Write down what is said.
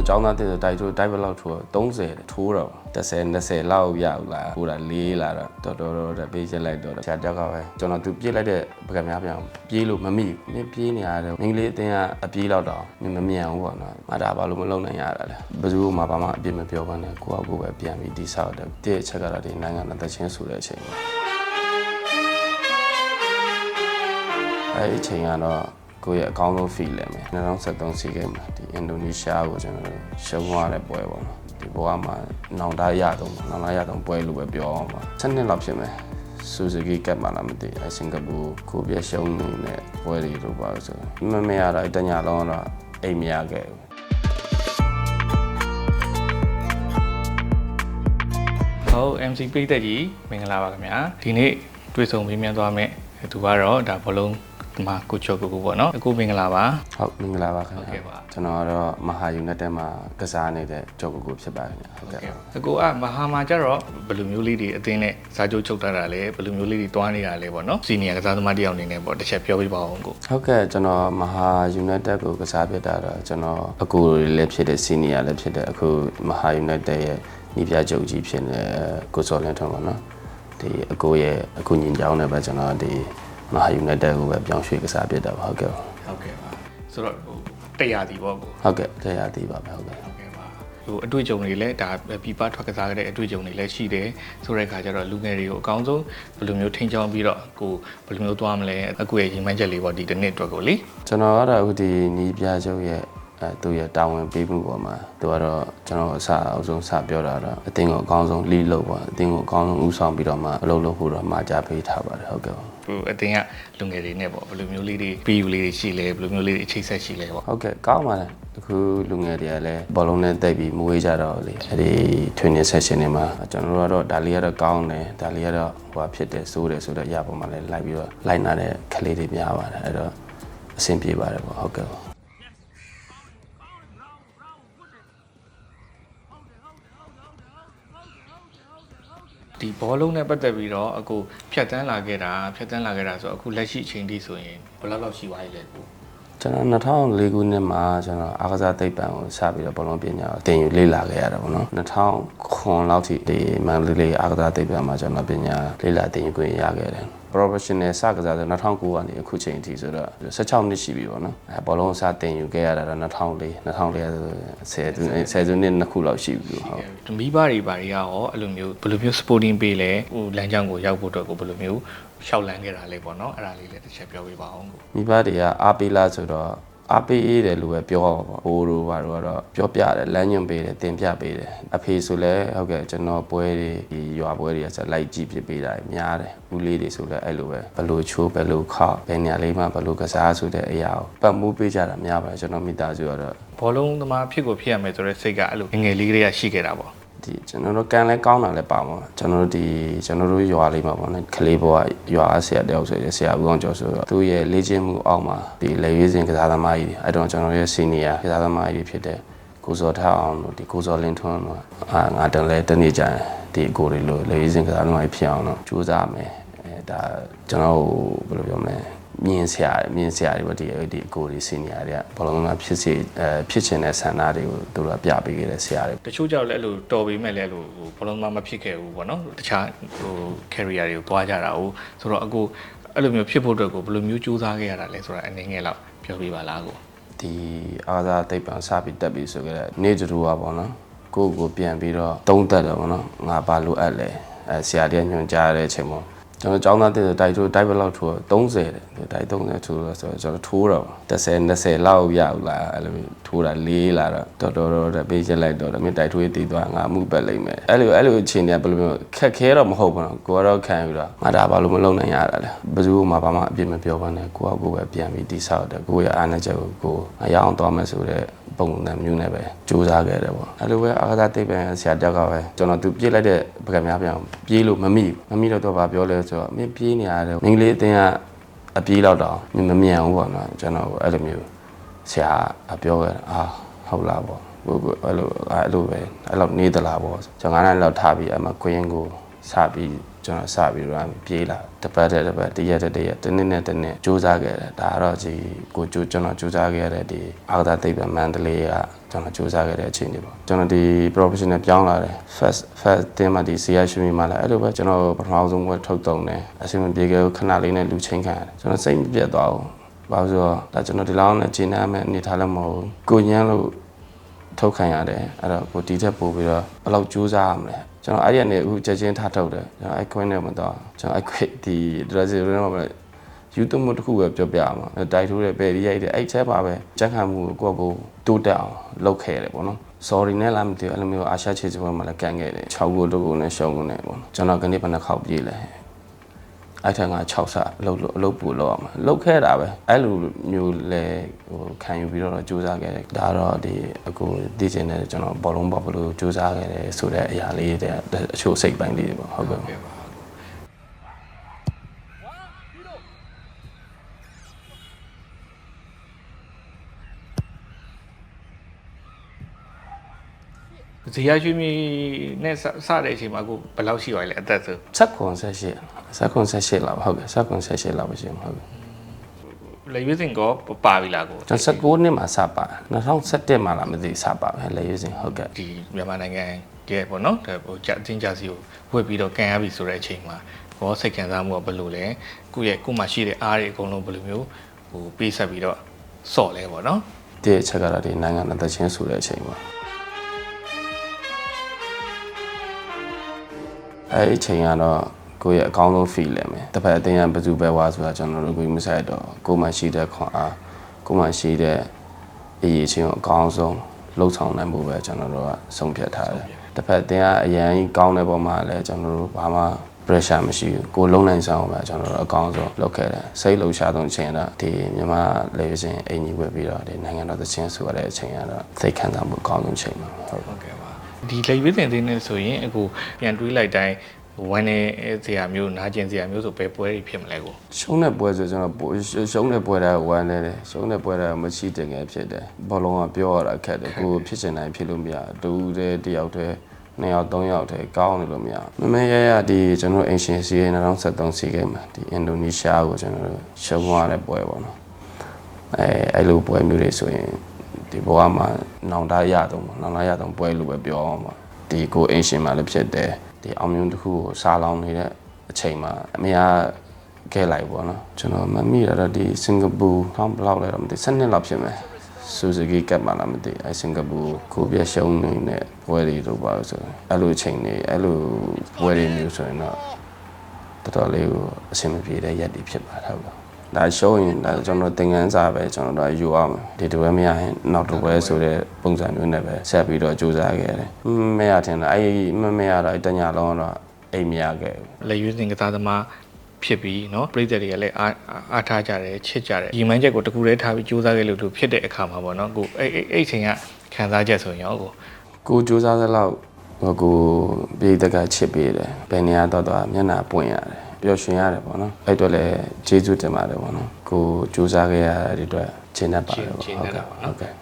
တော်ចောင်းသားတင်ဆိုတိုက်ထိုးတိုက်ဘယ်လောက်ထိုး30ထိုးတော့30 20လောက်ရဘူးလားထိုးတာ4လာတော့တော်တော်တော်ပေးချက်လိုက်တော့ဆရာတယောက်ကပဲကျွန်တော်သူပြေးလိုက်တဲ့ပကံများပြောင်းပြေးလို့မမိဘူးမင်းပြေးနေရတယ်မင်းကလေးအတင်းကအပြေးလောက်တော့မင်းမမြန်ဘူးပေါ့နော်မတာဘာလို့မလုံနိုင်ရတာလဲဘယ်သူမှဘာမှအပြစ်မပြောဘဲနဲ့ကိုယ့်အကူပဲပြန်ပြီးတိဆောက်တယ်တဲ့ချက်ကတော့ဒီနိုင်ငံနဲ့တချင်းဆိုတဲ့အချိန်ပေါ့အဲဒီအချိန်ကတော့ ကိုယ့်ရဲ့အကောင်းဆုံး feel လဲမယ်2023စီးခဲ့မှာဒီအင်ဒိုနီးရှားကိုကျွန်တော်တို့ရှုံးသွားတဲ့ပွဲပေါ့နော်ဒီဘဝမှာနောင်တရတော့နောင်တရတော့ပွဲလို့ပဲပြောအောင်ပါ7နှစ်လောက်ဖြစ်မယ်ဆူဇူကီကပ်မှလာမသိအဲစင်ကာပူကိုပြရှုံးနေတဲ့ပွဲတွေလို့ပါဆိုမမရတော့တညလုံးတော့အိမ်မရခဲ့ဘူးဟုတ် MC ပိတ်သက်ကြီးမင်္ဂလာပါခင်ဗျာဒီနေ့တွေ့ဆုံမေးမြန်းသွားမယ်သူကတော့ဒါဘလုံး ဒီမှာကိုချောကိုကိုပေါ့နော်အခုမင်္ဂလာပါဟုတ်မင်္ဂလာပါခင်ဟုတ်ကဲ့ဗျာပါကျွန်တော်ကတော့မဟာယူနက်တက်မှာကစားနေတဲ့ကြောက်ကူကူဖြစ်ပါခင်ဗျာဟုတ်ကဲ့ပါအကိုကမဟာမှာကျတော့ဘယ်လိုမျိုးလေးတွေအသင်းနဲ့စာချုပ်ချုပ်ထားတာလဲဘယ်လိုမျိုးလေးတွေတွားနေတာလဲပေါ့နော်စီနီယာကစားသမားတစ်ယောက်အနေနဲ့ပေါ့တစ်ချက်ပြောပြပါအောင်ကိုဟုတ်ကဲ့ကျွန်တော်မဟာယူနိုက်တက်ကိုကစားပြတာတော့ကျွန်တော်အကူတွေလည်းဖြစ်တဲ့စီနီယာလည်းဖြစ်တဲ့အခုမဟာယူနိုက်တက်ရဲ့ညီပြချုပ်ကြီးဖြစ်နေကိုစောလင်းထွန်းပါနော်ဒီအကူရဲ့အခုညီကြောင်းနဲ့ပဲကျွန်တော်ဒီ မဟာယူနိုက်တက်ကိုပဲပြောင်းရွှေ့ကစားပြတာပါဟုတ်ကဲ့ပါဟုတ်ကဲ့ပါဆိုတော့ဟိုတရားတီပေါ့ကိုဟုတ်ကဲ့တရားသိပါပဲဟုတ်ကဲ့ဟုတ်ကဲ့ပါဟိုအတွေ့အကြုံတွေလည်းဒါပြပထွက်ကစားခဲ့တဲ့အတွေ့အကြုံတွေလည်းရှိတယ်ဆိုတဲ့အခါကျတော့လူငယ်တွေကိုအကောင်းဆုံးဘယ်လိုမျိုးထိန်းချောင်းပြီးတော့ကိုဘယ်လိုမျိုးသွားမလဲအကူရဲ့ရင်မှန်းချက်လေးပေါ့ဒီတစ်နှစ်အတွက်ကိုလေကျွန်တော်ကတော့အခုဒီညီပြချုပ်ရဲ့ အဲသူရဲ့တာဝန်ပေးမှုပေါ်မှာသူကတော့ကျွန်တော်အစအဆုံးစပြောတာတော့အတင်းကိုအကောင်းဆုံးလီးလို့ပေါ့အတင်းကိုအကောင်းဆုံးဦးဆောင်ပြီးတော့မှအလုပ်လုပ်ဖို့တော့မှာကြားပေးထားပါတယ်ဟုတ်ကဲ့ပါဟိုအတင်းကလူငယ်တွေနဲ့ပေါ့ဘယ်လိုမျိုးလေးတွေပြီးယူလေးတွေရှိလဲဘယ်လိုမျိုးလေးတွေအချိတ်ဆက်ရှိလဲပေါ့ဟုတ်ကဲ့ကောင်းပါတယ်အခုလူငယ်တွေကလည်းဘောလုံးနဲ့တိတ်ပြီးမွေးကြတော့လေအဲ့ဒီ training session တွေမှာကျွန်တော်တို့ကတော့ဒါလေးကတော့ကောင်းတယ်ဒါလေးကတော့ဟိုဖြစ်တယ်စိုးတယ်ဆိုတော့ရပေါ်မှာလည်းလိုက်ပြီးတော့လိုက်နာတဲ့ကလေးတွေများပါတယ်အဲ့တော့အဆင်ပြေပါတယ်ပေါ့ဟုတ်ကဲ့ပါ ဒီဘောလုံးနဲ့ပတ်သက်ပြီးတော့အခုဖြတ်တန်းလာခဲ့တာဖြတ်တန်းလာခဲ့တာဆိုတော့အခုလက်ရှိအချိန်ထိဆိုရင်ဘယ်လောက်လောက်ရှိသွားပြီလဲကိုကျွန်တော်2004ခုနှစ်မှာကျွန်တော်အားကစားသိပ္ပံကိုစပြီးတော့ဘောလုံးပညာကိုသင်ယူလေ့လာခဲ့ရတာပေါ့နော်2009လောက်ထိဒီမန္တလေးအားကစားသိပ္ပံမှာကျွန်တော်ပညာလေ့လာသင်ယူခွင့်ရခဲ့တယ် professional စကစားဆို2009ကနေအခုချိန်အထိဆိုတော့16နှစ်ရှိပြီပေါ့နော်အဲဘောလုံးစတင်ယူခဲ့ရတာတော့2004 2004ဆို10 10စုနှစ်နှစ်ခုလောက်ရှိပြီပေါ့ဟုတ်မိဘတွေဘာတွေကရောအဲ့လိုမျိုးဘယ်လိုမျိုး sporting ပေးလဲဟိုလမ်းကြောင်းကိုရောက်ဖို့အတွက်ကိုဘယ်လိုမျိုးရှောက်လန်းခဲ့တာလဲပေါ့နော်အဲ့ဒါလေးလည်းတစ်ချက်ပြောပြပါအောင်ကိုမိဘတွေကအားပေးလားဆိုတော့ အားပေးတယ်လို့ပဲပြောပါပေါ့ဟိုတို့ဘာတို့ကတော့ပြောပြတယ်လမ်းညွှန်ပေးတယ်တင်ပြပေးတယ်အဖေဆိုလဲဟုတ်ကဲ့ကျွန်တော်ပွဲတွေဒီရွာပွဲတွေကဆက်လိုက်ကြည့်ပြပေးတာများတယ်ဦးလေးတွေဆိုလဲအဲ့လိုပဲဘလို့ချိုးဘလို့ခောက်ဘယ်နေရာလေးမှဘလို့ကစားဆိုတဲ့အရာကိုပတ်မှုပေးကြတာများပါတယ်ကျွန်တော်မိသားစုကတော့ဘောလုံးသမားဖြစ်ကိုဖြစ်ရမယ်ဆိုတဲ့စိတ်ကအဲ့လိုငယ်ငယ်လေးတွေကရှိခဲ့တာပေါ့ ဒီကျွန်တော်တို့ကန်လဲကောင်းတာလဲပါမှာကျွန်တော်တို့ဒီကျွန်တော်တို့ရွာလေးမှာပေါ့နော်ကလေးဘွားရွာဆရာတယောက်ဆိုရယ်ဆရာဦးအောင်ကျော်ဆိုတော့သူ့ရဲ့လေ့ကျင့်မှုအောက်မှာဒီလေရွေးစဉ်ကစားသမားကြီးအဲ့တော့ကျွန်တော်ရဲ့စီနီယာကစားသမားကြီးဖြစ်တဲ့ကိုစောထားအောင်တို့ဒီကိုစောလင်းထွန်းတို့အာငါတလဲတနေ့ကျရင်ဒီအကိုတွေလို့လေရွေးစဉ်ကစားသမားကြီးဖြစ်အောင်တော့ကြိုးစားမယ်အဲဒါကျွန်တော်ဘယ်လိုပြောမလဲ မြင်ဆရာမြင်ဆရာတွေပေါ့ဒီဒီအကိုတွေစီနီယာတွေကဘလုံးမှာဖြစ်စီအဲဖြစ်ချင်တဲ့ဆန္ဒတွေကိုသူတို့ကပြပေးခဲ့တဲ့ဆရာတွေတချို့ကြောက်လည်းအဲ့လိုတော်ပေမဲ့လည်းအဲ့လိုဟိုဘောလုံးသမားမဖြစ်ခဲ့ဘူးပေါ့နော်တခြားဟို career တွေကိုသွားကြတာ哦ဆိုတော့အခုအဲ့လိုမျိုးဖြစ်ဖို့အတွက်ကိုဘယ်လိုမျိုးကြိုးစားခဲ့ရတာလဲဆိုတာအနေငယ်လောက်ပြောပြပါလားကိုဒီအားသာတိတ်ပံစပြီးတက်ပြီးဆိုကြတဲ့နေတူကပေါ့နော်ကိုယ့်ကိုယ်ပြန်ပြီးတော့တုံးတက်တယ်ပေါ့နော်ငါဘာလိုအပ်လဲအဲဆရာတည်းညွှန်ကြားတဲ့အချိန်မှာ ကျွန်တော်ចောင်းသားတင်ဆိုတိုက်ထိုးတိုက်ဘယ်လောက်ထိုး30တယ်တိုက်30ထိုးတော့ဆိုတော့ကျွန်တော်ထိုးတော့30 20လောက်ရဘူးလားအဲ့လိုထိုးတာ4လာတော့တော်တော်တော်ပေးချက်လိုက်တော့မင်းတိုက်ထိုးရေးတည်သွားငါမှုပက်လိုက်မယ်အဲ့လိုအဲ့လိုအချိန်တည်းဘယ်လိုမျိုးခက်ခဲတော့မဟုတ်ဘူးနော်ကိုကတော့ခံယူတော့ငါဒါဘာလို့မလုပ်နိုင်ရတာလဲဘယ်သူမှဘာမှအပြစ်မပြောပါနဲ့ကိုကကိုပဲပြန်ပြီးတိဆောက်တယ်ကိုရဲ့အားနဲ့ချက်ကိုကိုအရအောင်သွားမယ်ဆိုတော့ ပုံစံမျိုးနဲ့ပဲစူးစမ်းခဲ့တယ်ပေါ့အဲ့လိုပဲအာသာတိတ်ပံဆရာတယောက်ကပဲကျွန်တော်သူပြေးလိုက်တဲ့ပကံများပြောင်းပြေးလို့မမိဘူးမမိတော့တော့ဗာပြောလဲဆိုတော့မင်းပြေးနေရတယ်မင်းကလေးအတင်းကအပြေးတော့တော့မင်းမမြန်ဘူးပေါ့နော်ကျွန်တော်အဲ့လိုမျိုးဆရာကပြောခဲ့တာအာဟုတ်လားပေါ့ကိုကိုအဲ့လိုအဲ့လိုပဲအဲ့လိုနေသလားပေါ့ကျွန်တော်9နိုင်လောက်ထားပြီးအမကွင်းကို စပြီးကျွန်တော်စပြီးတော့ပြေးလာတစ်ပတ်တဲ့တစ်ပတ်တစ်ရက်တဲ့တစ်ရက်တစ်နေ့နဲ့တစ်နေ့စူးစမ်းခဲ့တယ်ဒါကတော့ဒီကိုကျိုးကျွန်တော်စူးစမ်းခဲ့ရတဲ့ဒီအာဂတာသိပ္ပံမန္တလေးကကျွန်တော်စူးစမ်းခဲ့တဲ့အချိန်တွေပေါ့ကျွန်တော်ဒီ professional ပြောင်းလာတယ် first first တင်မှဒီ CH ရှိမှလာအဲ့လိုပဲကျွန်တော်ပထမဆုံးကထုတ်တုံတယ်အဆင်မပြေခဲ့ဘူးခဏလေးနဲ့လူချင်းခံရတယ်ကျွန်တော်စိတ်မပြတ်သွားဘူးဘာလို့ဆိုတော့ဒါကျွန်တော်ဒီလောက်နဲ့ဂျင်းနာမဲ့အနေထားလည်းမဟုတ်ဘူးကိုညမ်းလို့ထုတ်ခံရတယ်အဲ့တော့ကိုဒီထက်ပို့ပြီးတော့ဘယ်လောက်ကြိုးစားရမလဲ ကျွန်တော်အဲ့ဒီကနေအခုချက်ချင်းထားထုတ်တယ်ကျွန်တော်အဲ့ခွင်းနဲ့မတော့ကျွန်တော်အဲ့ခွင်းဒီ dressing room မှာယူတူမှုတစ်ခုပဲပြောပြအောင်တိုက်ထိုးတဲ့ပယ်ရီရိုက်တဲ့အဲ့ချက်ပါပဲကြက်ခံမှုကိုကိုယ့်ကိုတိုးတက်အောင်လုပ်ခဲ့ရတယ်ပေါ့နော် sorry နဲ့လားမသိဘူးအဲ့လိုမျိုးအာရှချေချပွဲမှာလည်းကန်ခဲ့တယ်6ကိုတို့ကိုနဲ့ရှုံးကုန်တယ်ပေါ့နော်ကျွန်တော်ကနေ့ဘယ်နှခေါက်ပြေးလဲ အဲ့ထက်က6ဆအလုပ်လုပ်အလုပ်ပူလုပ်အောင်လုပ်ခဲ့တာပဲအဲ့လိုမျိုးလဲဟိုခံယူပြီးတော့စူးစမ်းခဲ့တယ်ဒါတော့ဒီအခုသိချင်တယ်ကျွန်တော်ဘောလုံးဘောဘလို့စူးစမ်းခဲ့တယ်ဆိုတဲ့အရာလေးတဲ့အချို့စိတ်ပိုင်းလေးတွေပေါ့ဟုတ်ကဲ့ ဇေယျရွှေမြေနဲ့စစတဲ့အချိန်မှာကိုဘယ်လောက်ရှိပါလဲအသက်ဆိုဆက်ခွန်ဆက်ရှိဆက်ခွန်ဆက်ရှိလောက်ဟုတ်ကဲ့ဆက်ခွန်ဆက်ရှိလောက်ပါရှင်ဟုတ်ကဲ့လေရွေးစင်ကောပါပြီလားကိုကျွန်တော်16နှစ်မှာစပါ2017မှာလာမသိစပါပဲလေယူစင်ဟုတ်ကဲ့ဒီမြန်မာနိုင်ငံကပေါ့နော်ဒါဟိုကြအချင်းကြစီကိုဝှက်ပြီးတော့ကန်ရပြီဆိုတဲ့အချိန်မှာဘောစိတ်ခံစားမှုကဘယ်လိုလဲကိုယ့်ရဲ့ကိုယ်မှာရှိတဲ့အားတွေအကုန်လုံးဘယ်လိုမျိုးဟိုပေးဆက်ပြီးတော့စော့လဲပေါ့နော်ဒီအချက်ကတော့ဒီနိုင်ငံနဲ့တချင်းဆိုတဲ့အချိန်ပါ အဲ့ဒီအချိန်ကတော့ကိုယ့်ရဲ့အကောင်းဆုံး feel လဲမယ်တစ်ဖက်အတင်းကဘယ်သူပဲဝါဆိုတာကျွန်တော်တို့ကိုမဆိုင်တော့ကိုယ်မှရှိတဲ့ခွန်အားကိုယ်မှရှိတဲ့အရေးချင်းကိုအကောင်းဆုံးလှုပ်ဆောင်နိုင်ဖို့ပဲကျွန်တော်တို့ကဆုံးဖြတ်ထားတယ်တစ်ဖက်အတင်းကအရန်ကြီးကောင်းတဲ့ပုံမှာလည်းကျွန်တော်တို့ဘာမှ pressure မရှိဘူးကိုယ်လုံးနိုင်ဆောင်ပဲကျွန်တော်တို့အကောင်းဆုံးလုပ်ခဲ့တယ်စိတ်လှုပ်ရှားဆုံးအချိန်တော့ဒီမြန်မာလေယာဉ်အင်ကြီးဝယ်ပြီးတော့ဒီနိုင်ငံတော်သချင်းဆိုရတဲ့အချိန်ကတော့စိတ်ခံစားမှုအကောင်းဆုံးအချိန်ပါဟုတ်ဟုတ်ကဲ့ပါ ဒီလေရွေးစင်သေးနေဆိုရင်အခုပြန်တွေးလိုက်တိုင်းဝမ်းနေစရာမျိုးနာကျင်စရာမျိုးဆိုဘယ်ပွဲတွေဖြစ်မလဲကိုရှုံးတဲ့ပွဲဆိုကျွန်တော်ပိုရှုံးတဲ့ပွဲတိုင်းဝမ်းနေတယ်ရှုံးတဲ့ပွဲတိုင်းမရှိတင်ငယ်ဖြစ်တယ်ဘောလုံးကပြောရတာခက်တယ်ကိုဖြစ်ချင်တိုင်းဖြစ်လို့မရတူတဲ့တယောက်တည်းနှစ်ယောက်သုံးယောက်တည်းကောင်းနေလို့မရမမေရရဒီကျွန်တော်အင်ရှင်စီရဲ့2023စီဂိမ်းမှာဒီအင်ဒိုနီးရှားကိုကျွန်တော်တို့ရှုံးသွားတဲ့ပွဲပေါ့နော်အဲအဲ့လိုပွဲမျိုးတွေဆိုရင် ဒီဘဝမှာနောင်တရတော့နောင်တရတော့ပွဲလို့ပဲပြောအောင်ပါဒီကိုအင်ရှင်မှာလည်းဖြစ်တယ်ဒီအောင်မြင်တစ်ခုကိုစားလောင်နေတဲ့အချိန်မှာအမေကခဲ့လိုက်ပေါ့နော်ကျွန်တော်မမိရတော့ဒီစင်ကာပူထောင်းဘလောက်လဲတော့မသိ7နှစ်လောက်ဖြစ်မယ်ဆူဇူကီကပ်မှလာမသိအဲစင်ကာပူကိုပြရှုံးနေတဲ့ပွဲတွေတော့ပါဆိုရင်အဲ့လိုအချိန်တွေအဲ့လိုပွဲတွေမျိုးဆိုရင်တော့တော်တော်လေးကိုအဆင်မပြေတဲ့ရက်တွေဖြစ်ပါတော့ဟုတ် ဒါရှုံးရင်ဒါကျွန်တော်သင်ခန်းစာပဲကျွန်တော်တို့ယူအောင်ဒီတပွဲမရရင်နောက်တစ်ပွဲဆိုတဲ့ပုံစံမျိုးနဲ့ပဲဆက်ပြီးတော့စူးစမ်းခဲ့တယ်မရထင်တာအဲ့မမရတော့တညလုံးတော့အိမ်မရခဲ့ဘူး လေရွေးစင်ကစားသမားဖြစ်ပြီးเนาะပြည်သက်တွေကလည်းအားအားထားကြတယ်ချစ်ကြတယ်ရီမန်းချက်ကိုတကူတည်းထားပြီးစူးစမ်းခဲ့လို့လို့ဖြစ်တဲ့အခါမှာပေါ့เนาะကိုအဲ့အဲ့အဲ့ချိန်ကခံစားချက်ဆိုရင်ရောကို ကိုစူးစမ်းသလောက်ဟိုကိုပြည်တက်ကချစ်ပေးတယ်ဘယ်နေရာတော့တော့မျက်နှာပွင့်ရတယ် ပျော်ရွှင်ရတယ်ပေါ့နော်အဲ့တော့လည်းကျေးဇူးတင်ပါတယ်ပေါ့နော်ကိုစူးစမ်းခဲ့ရတဲ့အတွက်ရှင်းတတ်ပါတယ်ပေါ့ဟုတ်ကဲ့ဟုတ်ကဲ့